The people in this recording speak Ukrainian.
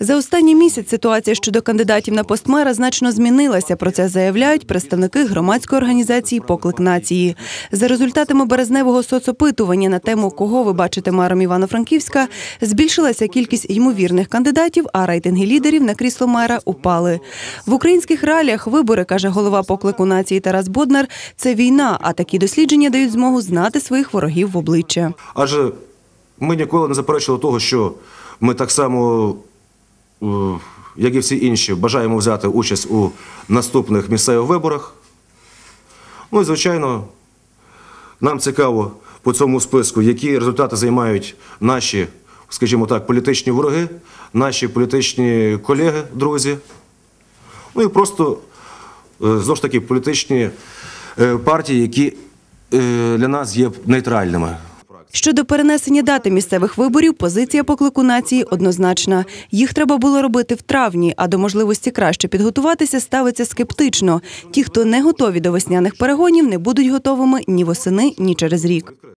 За останній місяць ситуація щодо кандидатів на пост мера значно змінилася. Про це заявляють представники громадської організації Поклик нації. За результатами березневого соцопитування на тему кого ви бачите мером Івано-Франківська, збільшилася кількість ймовірних кандидатів, а рейтинги лідерів на крісло мера упали. В українських реаліях вибори каже голова поклику нації Тарас Боднар. Це війна, а такі дослідження дають змогу знати своїх ворогів в обличчя. Адже ми ніколи не заперечували того, що ми так само, як і всі інші, бажаємо взяти участь у наступних місцевих виборах. Ну і, звичайно, нам цікаво по цьому списку, які результати займають наші, скажімо так, політичні вороги, наші політичні колеги, друзі. Ну і просто е, знову ж таки політичні е, партії, які е, для нас є нейтральними. Щодо перенесення дати місцевих виборів, позиція поклику нації однозначна. Їх треба було робити в травні, а до можливості краще підготуватися ставиться скептично. Ті, хто не готові до весняних перегонів, не будуть готовими ні восени, ні через рік.